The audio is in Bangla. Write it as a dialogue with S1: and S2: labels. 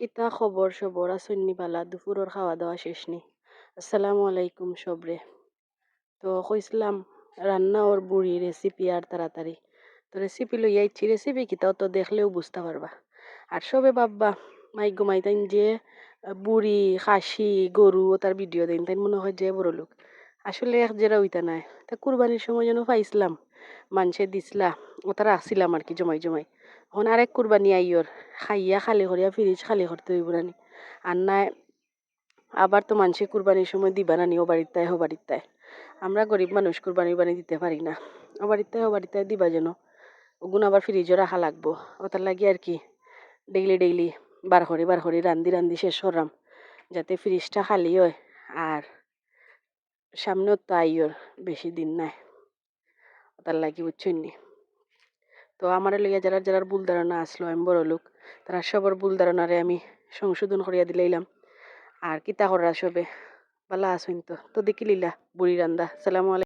S1: কিতা খবর সবর? আসন্নি বালা দুপুরের খাওয়া দাওয়া শেষ নি। আসসালামু আলাইকুম সবরে। তো কইসলাম রান্না ওর বুড়ি রেসিপি আর তাড়াতাড়ি। তো রেসিপি লইয়া ইচ্ছি রেসিপি কিতাও তো দেখলেও বুঝতে পারবা। আর সবে ভাববা মাই ঘুমাইতেন যে আহ, বুড়ি খাসি গরু ও তার ভিডিও দেন তাই মনে হয় যে বড় লোক। আসলে এক জেরা হইতা নাই। তা কুরবানির সময় যেন পাইছিলাম মানুষে দিছিলা ও তারা আসছিলাম আর কি জমাই জমাই। এখন আরেক কুরবানি আইয়র খাইয়া খালি করিয়া ফ্রিজ খালি করতে হইব নানি আর নাই আবার তো মানুষে কুরবানির সময় দিবা নানি ও বাড়ির তাই ও তাই আমরা গরিব মানুষ কুরবানি বানি দিতে পারি না ও বাড়ির তাই ও বাড়ির তাই দিবা যেন ওগুন আবার ফ্রিজও রাখা লাগবো ওটার লাগি আর কি ডেইলি ডেইলি বার করি বার করি রান্ধি রান্ধি শেষ করাম যাতে ফ্রিজটা খালি হয় আর সামনেও তো আইয়র বেশি দিন নাই ওটার লাগি বুঝছেন তো আমার লইয়া যারা যারা ভুল ধারণা আসলো, আমি বড় লোক, তারা সবার ভুল ধারণারে আমি সংশোধন করিয়া দিলাইলাম। আর কিতা করার সবে ভালো আসুন তো। তো দেখি লীলা, বুড়ি রান্দা। সালামু আলাইকুম।